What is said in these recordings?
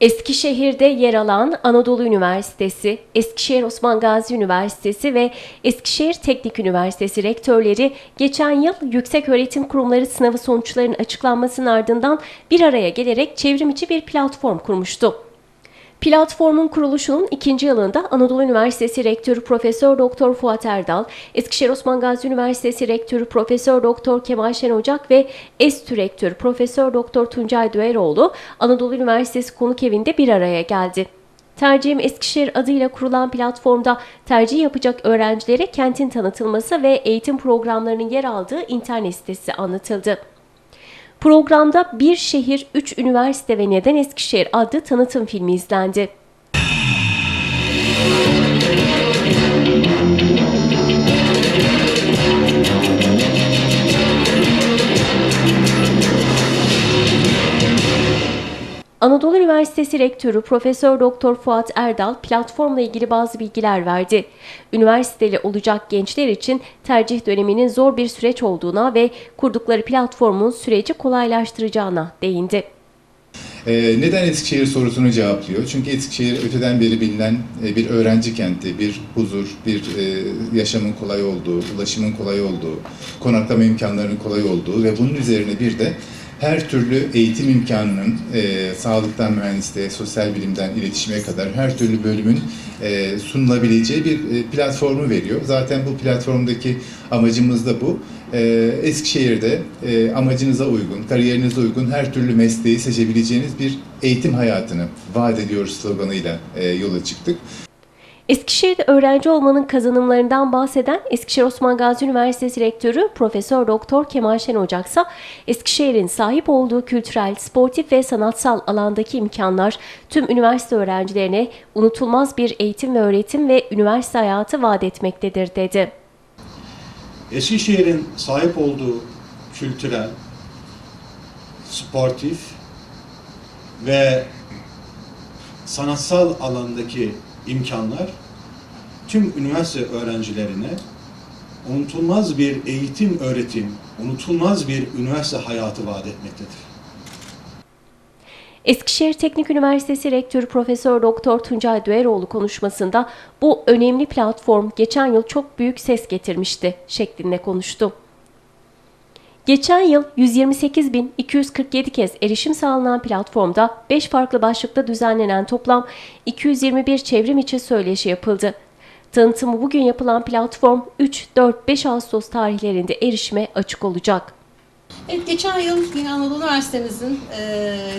Eskişehir'de yer alan Anadolu Üniversitesi, Eskişehir Osman Gazi Üniversitesi ve Eskişehir Teknik Üniversitesi rektörleri geçen yıl Yükseköğretim Kurumları sınavı sonuçlarının açıklanmasının ardından bir araya gelerek çevrimiçi bir platform kurmuştu. Platformun kuruluşunun ikinci yılında Anadolu Üniversitesi Rektörü Profesör Doktor Fuat Erdal, Eskişehir Osman Gazi Üniversitesi Rektörü Profesör Doktor Kemal Şen Ocak ve ESTÜ Rektörü Profesör Doktor Tuncay Düeroğlu Anadolu Üniversitesi Konuk Evi'nde bir araya geldi. Tercihim Eskişehir adıyla kurulan platformda tercih yapacak öğrencilere kentin tanıtılması ve eğitim programlarının yer aldığı internet sitesi anlatıldı. Programda Bir Şehir, Üç Üniversite ve Neden Eskişehir adlı tanıtım filmi izlendi. Anadolu Üniversitesi Rektörü Profesör Doktor Fuat Erdal platformla ilgili bazı bilgiler verdi. Üniversiteli olacak gençler için tercih döneminin zor bir süreç olduğuna ve kurdukları platformun süreci kolaylaştıracağına değindi. Ee, neden Eskişehir sorusunu cevaplıyor. Çünkü Eskişehir öteden beri bilinen e, bir öğrenci kenti, bir huzur, bir e, yaşamın kolay olduğu, ulaşımın kolay olduğu, konaklama imkanlarının kolay olduğu ve bunun üzerine bir de her türlü eğitim imkanının e, sağlıktan mühendisliğe, sosyal bilimden iletişime kadar her türlü bölümün e, sunulabileceği bir e, platformu veriyor. Zaten bu platformdaki amacımız da bu. E, Eskişehir'de e, amacınıza uygun, kariyerinize uygun her türlü mesleği seçebileceğiniz bir eğitim hayatını vaat ediyoruz sloganıyla e, yola çıktık. Eskişehir'de öğrenci olmanın kazanımlarından bahseden Eskişehir Osman Gazi Üniversitesi Rektörü Profesör Doktor Kemal Şen Ocaksa Eskişehir'in sahip olduğu kültürel, sportif ve sanatsal alandaki imkanlar tüm üniversite öğrencilerine unutulmaz bir eğitim ve öğretim ve üniversite hayatı vaat etmektedir dedi. Eskişehir'in sahip olduğu kültürel, sportif ve sanatsal alandaki imkanlar tüm üniversite öğrencilerine unutulmaz bir eğitim öğretim, unutulmaz bir üniversite hayatı vaat etmektedir. Eskişehir Teknik Üniversitesi Rektörü Profesör Doktor Tuncay Düeroğlu konuşmasında bu önemli platform geçen yıl çok büyük ses getirmişti şeklinde konuştu. Geçen yıl 128.247 kez erişim sağlanan platformda 5 farklı başlıkta düzenlenen toplam 221 çevrim içi söyleşi yapıldı. Tanıtımı bugün yapılan platform 3, 4, 5 Ağustos tarihlerinde erişime açık olacak. Evet, geçen yıl yine Anadolu Üniversitemizin e,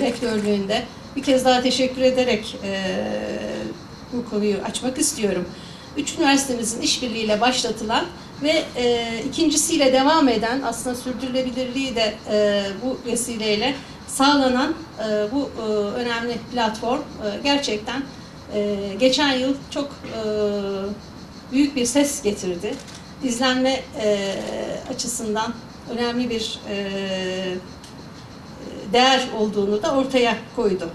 rektörlüğünde bir kez daha teşekkür ederek e, bu konuyu açmak istiyorum. Üç üniversitemizin işbirliğiyle başlatılan ve e, ikincisiyle devam eden aslında sürdürülebilirliği de e, bu vesileyle sağlanan e, bu e, önemli platform e, gerçekten e, geçen yıl çok e, büyük bir ses getirdi. İzlenme e, açısından önemli bir e, değer olduğunu da ortaya koydu.